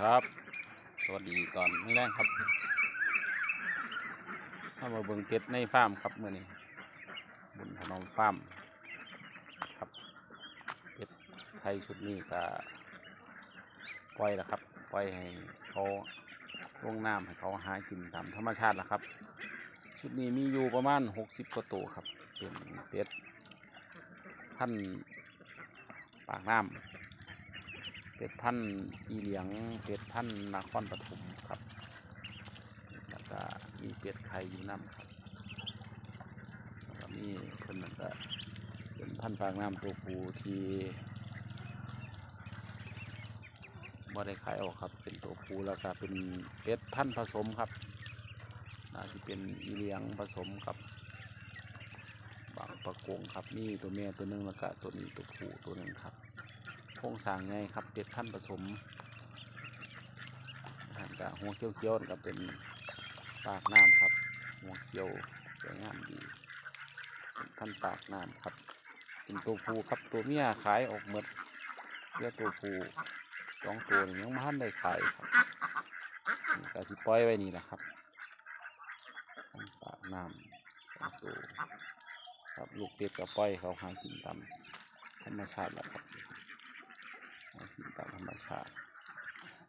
ครับ สวัสดีตอนแรกครับเข้ามาเบิ่งเป็ดในฟาร์มครับเมื่อนี้บุญถนอมฟาร์มครับเป็ดไทยชุดนี้ก็ปล่อยแล้วครับปล่อยให้เขาลงน้ำให้เขาหากินตามธรรมชาติแล้วครับ ชุดนี้มีอยู่ประมาณหกสิบกว่าตัวครับเป็นเป็ดพันปากน้ำ เป็ดพันอีเหลียงเป็ดพันนครปฐมครับ แล้วก็มีเป็ดไข่อยู่น้ำครับแล้วก็มีเพิ่นนั่นก็เป็นพันธุ์ปากน้ำตัวผู้ที่บ่ได้ขายออกครับ เป็นตัวผู้แล้วก็เป็นเป็ดพันผสมครับน่าจะเป็นอีเหลียงผสมกับบางประกงครับนี่ตัวเมียตัวหนึงแล้วก็ตัวนี้ตัวผู้ตัวหนึงครับ ครงสร้างไงครับเป็ดพันผสมหารกะหัวเขียวๆกับเป็นปากน้ำครับ หัวเขียวสวยงามดีเป็นพันปากน้ำครับเป็นตัวผู้ครับตัวเมียขายออกหมดเรียกตัวผู้สองตัวนี่ยังไม่ทันได้ขายครับนี่ก็สิปล่อยไว้นี่แหละครับพันปากน้ำสองตัวครับลูกเป็ดกับปล่อยเขาหากินตามธรรมชาติแหละครับ ตามธรรมชาติ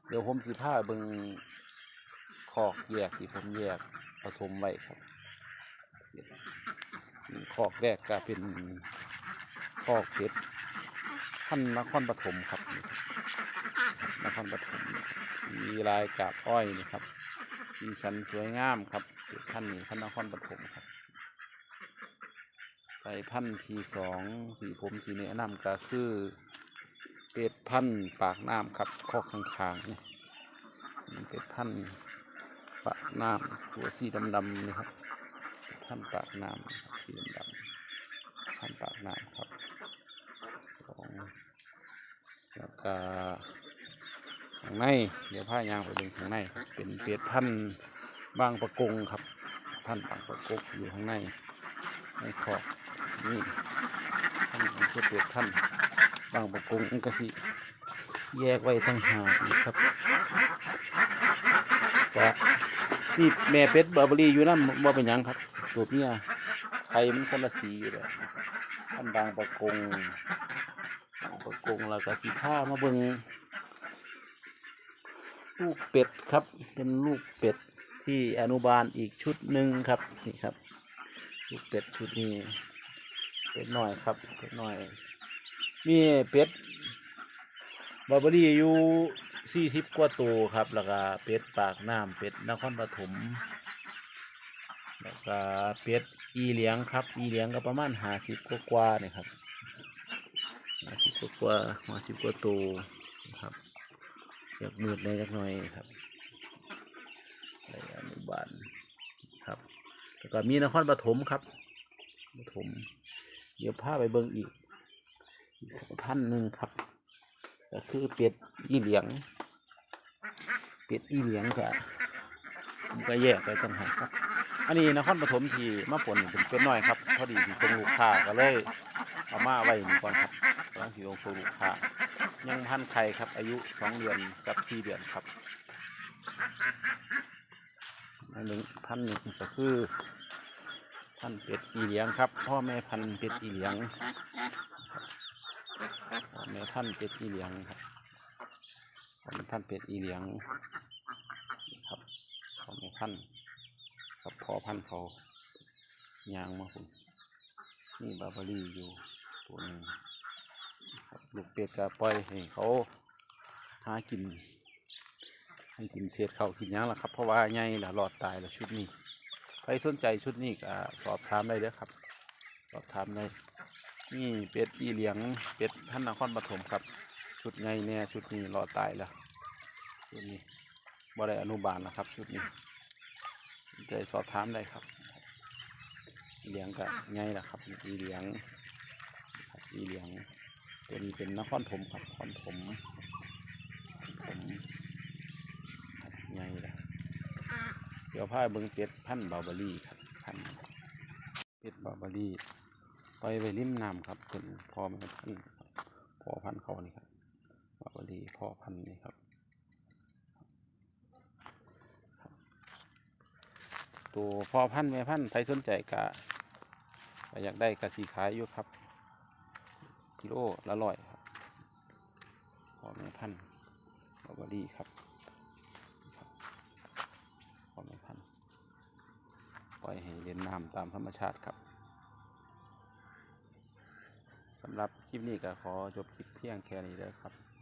เดี๋ยวผมสิผ้าเบิงคอกแยกที่ผมแยกผสมไว้ครับคอกแรกก็เป็นคอกเป็ดท่านนครปฐมครับนครปฐมมีลายกาบอ้อยนี่ครับมีสันสวยงามครับท่านนี้ท่านนครปฐมครับใส่พันทีสองสีผมสีแนะนำก็คือ เป็ดพันธุ์ปากน้ำครับข้อข้างๆนี่เป็ดพันธุ์ปากน้ำตัวสีดำๆนี่ครับเป็ดพันธุ์ปากน้ำสีดำๆพันธุ์ปากน้ำครับของแล้วก็ข้างในเดี๋ยวผ้ายางไปดูข้างในเป็นเป็ดพันธุ์บางประกงครับพันธุ์บางประกงอยู่ข้างในในขอบนี่พันธุ์เป็นเป็ดพันธุ์ บางประกงมันก็สิแยกไว้ตั้งหากครับก็นี่แม่เป็ดบาร์บอรี่อยู่นั่นบ่เป็นยังครับ ตัวเมียไข่มันคนละสีอยู่เลยท่านบางประกงบางประกงแล้วก็สีผ้ามาเบิงลูกเป็ดครับ เป็นลูกเป็ดที่อนุบาลอีกชุดหนึ่งครับนี่ครับ ลูกเป็ดชุดนี้เป็ดหน่อยครับเป็ดหน่อย มีเป็ดบาร์เบอรี่อยู่สี่สิบกว่าตัวครับ แล้วก็เป็ดปากน้ำเป็ดนครปฐมแล้วก็เป็ดอีเหลียงครับ อีเหลียงก็ประมาณห้าสิบกว่ากว่าๆนี่ครับห้าสิบกว่ากว่าห้าสิบกว่าตัวครับอยากมืดเลยจักหน่อยครับในอนุบาลครับ แล้วก็มีนครปฐมครับปฐมเดี๋ยวพาไปเบิ่งอีก อีกสองท่านหนึ่งครับ ก็คือเป็ดอีเหลียง เป็ดอีเหลียงก็ผมก็แยกไปต่างหากครับ อันนี้นครปฐมทีมาผลเป็นเป็ดน้อยครับ พอดีที่ส่งลูกค้าก็เลยเอามาไว้นี่ก่อนครับกำลังที่ลงส่งลูกค้ายังพันไข่ครับ อายุสองเดือนกับสี่เดือนครับอันหนึ่งท่านหนึ่งก็คือท่านเป็ดอีเหลียงครับ พ่อแม่พันเป็ดอีเหลียง แม่ท่านเป็ดอีเหลียงครับพ่อแม่ท่านเป็ดอีเหลียงครับพ่อแม่ท่านกับพอพันเขายางมาคุณนี่บาบารี่อยู่ตัวนึงลูกเป็ดก็ปล่อยให้เขาหากินให้กินเศษเขากินยังละครับ เพราะว่าใหญ่ละหลอดตายละชุดนี้ใครสนใจชุดนี้ก็สอบถามได้เด้อครับ สอบถามได้ นี่เป็ดอีเหลียงเป็ดท่านนครปฐมครับ ชุดไงเนี่ยชุดนี้รอตายแล้วชุดนี้บ่ได้อนุบาลนะครับ ชุดนี้ใจสอบถามได้ครับเหลียงกับไงล่ะครับอีเหลียงอีเหลียง ตัวนี้เป็นนครถมครับนครถมผมไงล่ะเดี๋ยวพาเบิ้งเป็ดพันบาร์เบอรี่ครับพันเป็ดบาร์เบอรี่ ไปไปริมน้ำครับเป็นพ่อแม่พันพ่อพันเขานี่ครับบาวลีพ่อพันนี่ครับ ตัวพ่อพันไแม่พันธุ์ใครสนใจกะอยากได้กะสีขายอยู่ครับกิโลละร้อยครับพ่อแม่พันธุ์บาวลีครับพ่อแม่พันปล่อยให้เรียนน้ำตามธรรมชาติครับ รับคลิปนี้ก็ขอจบคลิปเพียงแค่นี้เลยครับสวัสดีครับ